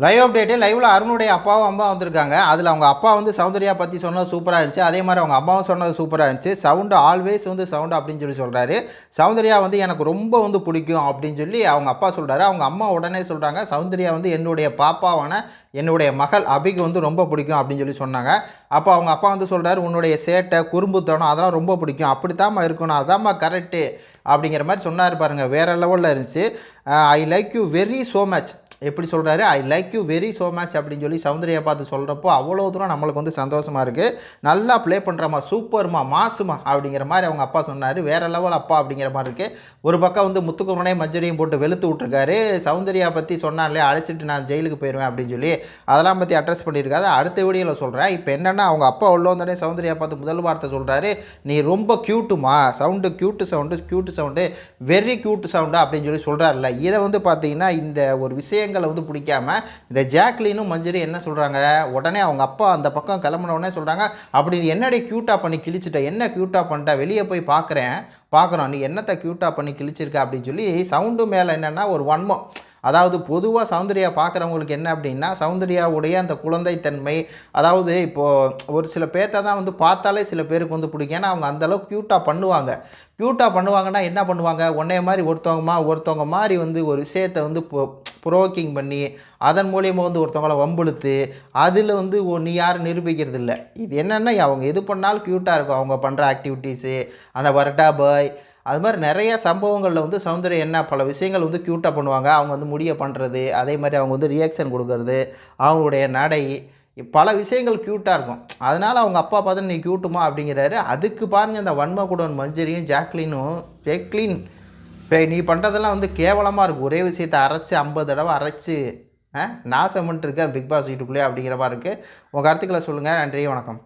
Live update லைவில் அருணுடைய அப்பாவும் அம்மா வந்திருக்காங்க. அதில் அவங்க அப்பா வந்து சௌந்தர்யா பற்றி சொன்னது சூப்பராக இருந்துச்சு. அதே மாதிரி அவங்க அம்மாவும் சொன்னது சூப்பராக இருந்துச்சு. சவுண்டு ஆல்வேஸ் வந்து சவுண்டு அப்படின்னு சொல்லி சொல்கிறாரு சௌந்தர்யா வந்து எனக்கு ரொம்ப வந்து பிடிக்கும் அப்படின்னு சொல்லி அவங்க அப்பா சொல்கிறாரு அவங்க அம்மா உடனே சொல்கிறாங்க சௌந்தர்யா வந்து என்னுடைய பாப்பாவான என்னுடைய மகள் அபிக்கு வந்து ரொம்ப பிடிக்கும் அப்படின்னு சொல்லி சொன்னாங்க. அப்போ அவங்க அப்பா வந்து சொல்கிறாரு உன்னுடைய சேட்டை குறும்புத்தனம் அதெல்லாம் ரொம்ப பிடிக்கும். அப்படித்தாம்மா இருக்கணும். அதாம்மா கரெக்டு அப்படிங்கிற மாதிரி சொன்னார் பாருங்கள் வேறு லெவலில் இருந்துச்சு. I like you very so much எப்படி சொல்கிறாரு I like you very so much அப்படின்னு சொல்லி சௌந்தர்யா பார்த்து சொல்கிறப்போ அவ்வளோ தூரம் நம்மளுக்கு வந்து சந்தோஷமாக இருக்குது நல்லா ப்ளே பண்ணுறமா சூப்பர்மா மாசுமா அப்படிங்கிற மாதிரி அவங்க அப்பா சொன்னார். வேறு லெவல் அப்பா அப்படிங்கிற மாதிரி இருக்குது ஒரு பக்கம் வந்து முத்துக்குமனையும் மஞ்சரியும் போட்டு வெளுத்து விட்ருக்காரு சௌந்தர்யா பற்றி சொன்னாலே அழைச்சிட்டு நான் ஜெயிலுக்கு போயிடுவேன் அப்படின்னு சொல்லி அதெல்லாம் பற்றி அட்ரஸ் பண்ணியிருக்காது அடுத்த வீடியோவில் சொல்கிறேன் இப்போ என்னென்னா அவங்க அப்பா உள்ள வந்தோடனே சௌந்தர்யா பார்த்து முதல் வார்த்தை சொல்கிறாரு நீ ரொம்ப க்யூட்டுமா sound cute sound cute sound very cute sound அப்படின்னு சொல்லி சொல்கிறாருல்ல இதை வந்து பார்த்தீங்கன்னா இந்த ஒரு விஷயம் வந்து பிடிக்காம இந்த ஜாக்லினும் மஞ்சரி என்ன சொல்கிறாங்க உடனே அவங்க அப்பா அந்த பக்கம் கிளம்புன உடனே சொல்கிறாங்க அப்படி நீ என்னடி க்யூட்டாக பண்ணி கிழிச்சிட்ட? என்ன க்யூட்டாக பண்ணிட்ட? வெளியே போய் பார்க்குறேன் பார்க்குறோம் நீ என்னத்தை க்யூட்டாக பண்ணி கிழிச்சிருக்க? அப்படின்னு சொல்லி சவுண்டு மேலே என்னென்னா ஒரு வன்மம். அதாவது பொதுவாக சௌந்தர்யா பார்க்குறவங்களுக்கு என்ன அப்படின்னா சௌந்தர்யாவுடைய அந்த குழந்தைத்தன்மை அதாவது இப்போது ஒரு சில பேர்த்த தான் வந்து பார்த்தாலே சில பேருக்கு வந்து பிடிக்கும். ஏன்னா அவங்க அந்தளவுக்கு க்யூட்டாக பண்ணுவாங்க. க்யூட்டாக பண்ணுவாங்கன்னா என்ன பண்ணுவாங்க? ஒன்றே மாதிரி ஒருத்தவங்கமா ஒருத்தவங்க மாதிரி வந்து ஒரு விஷயத்தை வந்து ப்ரோக்கிங் பண்ணி அதன் மூலியமாக வந்து ஒருத்தவங்கள வம்புழுத்து அதில் வந்து ஓ, நீ யாரும் நிரூபிக்கிறது இல்லை இது என்னென்னா அவங்க எது பண்ணாலும் க்யூட்டாக இருக்கும். அவங்க பண்ணுற ஆக்டிவிட்டீஸு அந்த வரட்டா பாய் அது மாதிரி நிறைய சம்பவங்களில் வந்து சௌந்தர்யம் என்ன பல விஷயங்கள் வந்து க்யூட்டாக பண்ணுவாங்க. அவங்க வந்து முடிய பண்ணுறது அதே மாதிரி அவங்க வந்து ரியாக்ஷன் கொடுக்கறது அவங்களுடைய நடை பல விஷயங்கள் க்யூட்டாக இருக்கும். அதனால் அவங்க அப்பா பார்த்து நீ க்யூட்டுமா அப்படிங்கிறாரு. அதுக்கு பாருங்கள் இந்த வன்மகுடன் மஞ்சரியும் ஜாக்லினும் ஜெக்லின் இப்போ நீ பண்ணுறதெல்லாம் வந்து கேவலமாக இருக்கும் ஒரே விஷயத்தை அரைச்சி ஐம்பது தடவை அரைச்சி நாசம் பண்ணிட்டு பிக் பாஸ் வீட்டுக்குள்ளே அப்படிங்கிற மாதிரி இருக்குது உங்கள் கருத்துக்களை சொல்லுங்கள் நன்றி வணக்கம்.